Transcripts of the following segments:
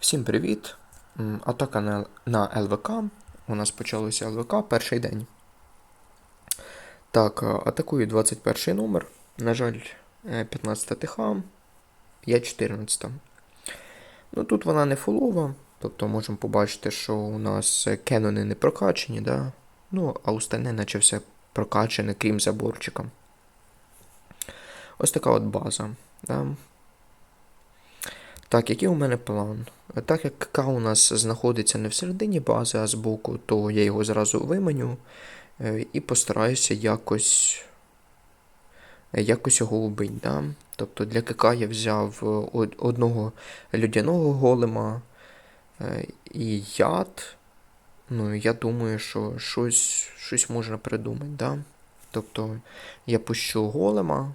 Всім привіт! Атака на, на ЛВК. У нас почалося ЛВК перший день. Так, атакую 21 номер. На жаль, е, 15 ТХ, я 14. Ну тут вона не фулова, тобто можемо побачити, що у нас е, кенони не прокачені, да? ну, а остальне наче все прокачане, крім заборчика. Ось така от база. Да? Так, який у мене план? Так як К у нас знаходиться не всередині бази, а збоку, то я його зразу вименю е, і постараюся якось е, якось його убити. Да? Тобто для КК я взяв е, одного людяного голема і яд. Ну, я думаю, що щось, щось можна придумати. Да? Тобто я пущу голема,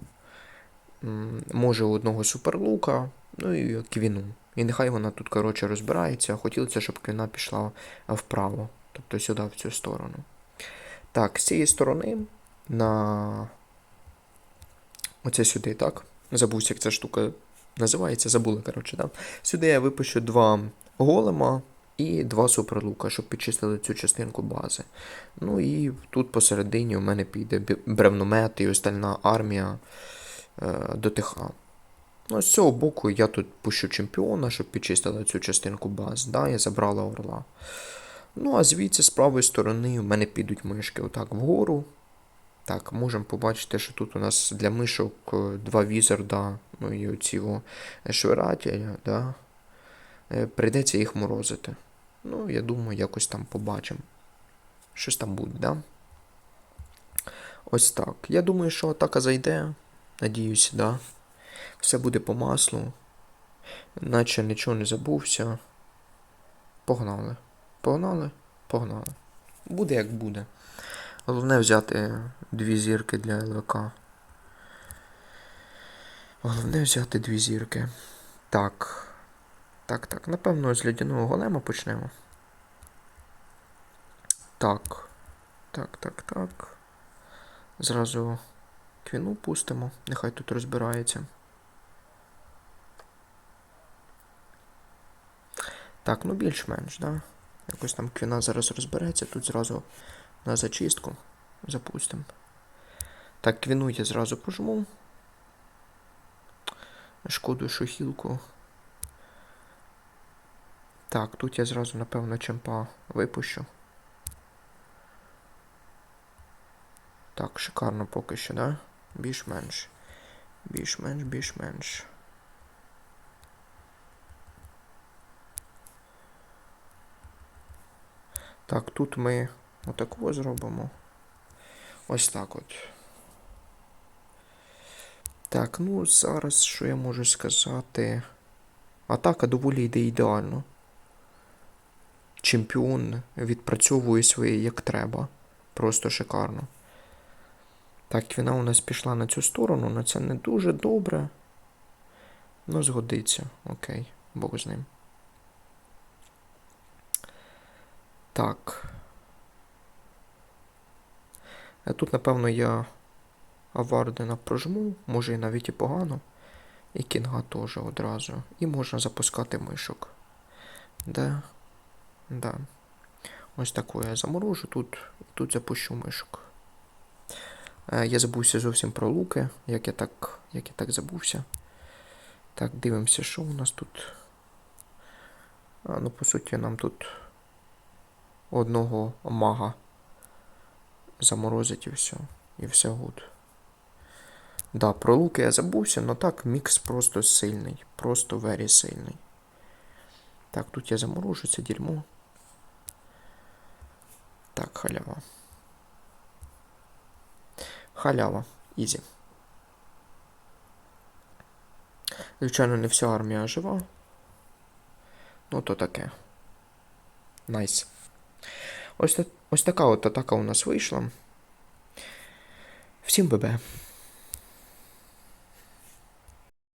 може одного суперлука, ну і квіну. І нехай вона тут, коротше, розбирається. Хотілося, щоб квіна пішла вправо, тобто сюди, в цю сторону. Так, з цієї сторони на. Оце сюди, так? Забувся, як ця штука називається, забули, коротше, так? Сюди я випущу два голема і два суперлука, щоб підчистили цю частинку бази. Ну і тут посередині у мене піде бревномет і остальна армія е, до ТХ. Ну, з цього боку я тут пущу чемпіона, щоб підчистили цю частинку баз. Да, я забрала орла. Ну, а звідси з правої сторони у мене підуть мишки отак вгору. Так, можемо побачити, що тут у нас для мишок е, два візарда, ну і оці швирателя, да. Е, Прийдеться їх морозити. Ну, я думаю, якось там побачимо. Щось там буде, да? Ось так. Я думаю, що атака зайде. Надіюсь, да. Все буде по маслу. Наче нічого не забувся. Погнали. Погнали? Погнали. Буде як буде. Головне взяти дві зірки для ЛВК. Головне взяти дві зірки. Так. Так, так. Напевно, з лядяного голема почнемо. Так. Так, так, так. Зразу квіну пустимо. Нехай тут розбирається. Так, ну більш-менш, да? Якось там квіна зараз розбереться, тут зразу на зачистку запустимо. Так, квіну я зразу пожму. Шкоду, що хілку. Так, тут я зразу, напевно, чемпа випущу. Так, шикарно поки що, да? Більш-менш. Більш-менш, більш-менш. Так, тут ми отакого зробимо. Ось так от. Так, ну зараз що я можу сказати? Атака доволі йде ідеально. Чемпіон відпрацьовує своє як треба. Просто шикарно. Так, квіна у нас пішла на цю сторону, але це не дуже добре. Ну, згодиться. Окей, Бог з ним. Так. Е, Тут, напевно, я Авардена прожму, може і навіть і погано. І кінга теж одразу. І можна запускати мишок. Да. Да. Ось таку я заморожу тут. Тут запущу мишок. Е, Я забувся зовсім про луки, як я так, як я так забувся. Так, дивимося, що у нас тут. А, ну, по суті, нам тут одного мага заморозить і все. І все гуд. Да, про луки я забувся, але так, мікс просто сильний. Просто вері сильний. Так, тут я заморожу це дерьмо. Так, халява. Халява. Ізі. Звичайно, не вся армія жива. Ну, то таке. Найс. Ось, ось така от атака у нас вийшла. Всім ББ.